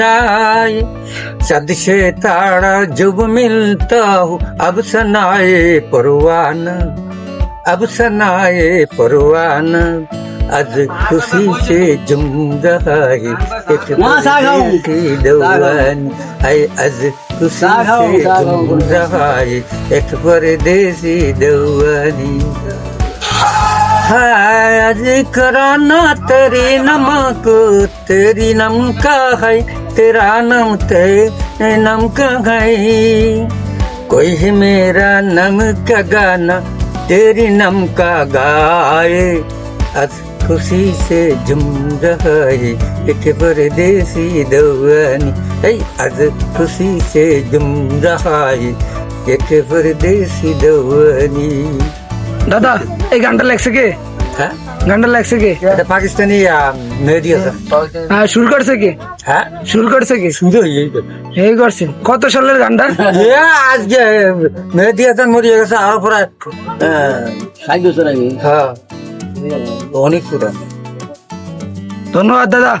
गाए सद से तारा जब मिलता हूँ अब सनाए परवाना अब सनाए परवाना आज खुशी से झूम रहा है एक वहाँ साग खाओ। की दौरान आए आज खुशी साग खाओ, से साग खाओ। झूम रहा है एक परदेसी दौरानी हाय आज कराना तेरी नमक तेरी नमका है तेरा नम तेरे नम का है कोई है मेरा नम का गाना तेरी नम का गाए आज खुशी से झूम रहा है एक परदेसी दौरानी है आज खुशी से झूम रहा है एक परदेसी दौरानी দাদা এই গানটা লেখছে কে হ্যাঁ? গানটা লাগছে কে? এটা পাকিস্তানি হাসান হ্যাঁ শুরু করছে কে? হ্যাঁ? শুরু করছে কে? শুধু এই। করছে। কত সালের গানটা? এ আজকে মেহেদি হাসান মরিয়ে গেছে আরও প্রায় ষাট বছর আগে হ্যাঁ। অনেক পুরা ধন্যবাদ দাদা।